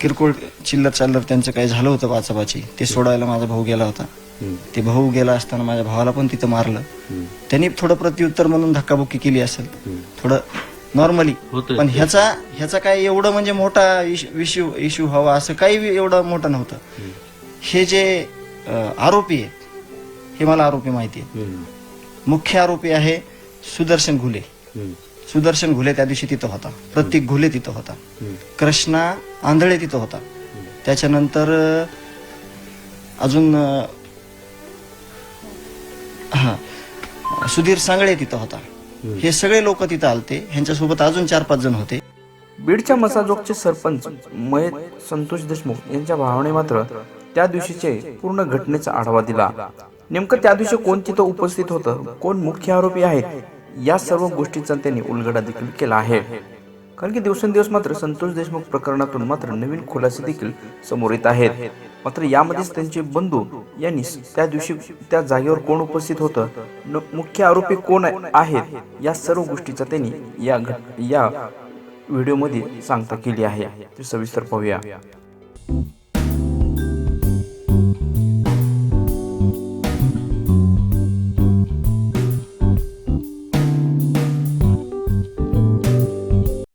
किरकोळ चिल्लर चाललर त्यांचं काही झालं होतं वाचाबाची ते सोडायला माझा भाऊ गेला होता. ते भाऊ गेला असताना माझ्या भावाला पण तिथं मारलं. त्यांनी थोडं प्रत्युत्तर म्हणून धक्काबुक्की केली असेल. थोडं नॉर्मली. पण ह्याचा ह्याचा काय एवढं म्हणजे मोठा इश्यू इश्यू हवा असं काही एवढं मोठं नव्हतं हे जे आरोपी आहेत हे मला आरोपी माहिती आहे. मुख्य आरोपी आहे सुदर्शन घुले. सुदर्शन घुले त्या दिवशी तिथं होता प्रतीक घुले तिथं होता. कृष्णा आंधळे तिथं होता. त्याच्यानंतर अजून हा सुधीर सांगळे तिथं होता. हे सगळे लोक तिथं आलते. ह्यांच्यासोबत अजून चार पाच जण होते. बीडच्या मसाजोगचे सरपंच मयत संतोष देशमुख यांच्या भावाने मात्र त्या दिवशीचे पूर्ण घटनेचा आढावा दिला. नेमकं त्या दिवशी कोण तिथं उपस्थित होतं कोण मुख्य आरोपी आहेत या सर्व गोष्टींचा त्यांनी उलगडा देखील केला आहे. कारण की दिवसेंदिवस मात्र संतोष देशमुख प्रकरणातून मात्र नवीन खुलासे देखील समोर येत आहेत. मात्र यामध्येच त्यांचे बंधू यांनी त्या दिवशी त्या जागेवर कोण उपस्थित होतं? मुख्य आरोपी कोण आहेत? या सर्व गोष्टीचा त्यांनी या या व्हिडिओमध्ये सांगता केली आहे. ते सविस्तर पाहूया.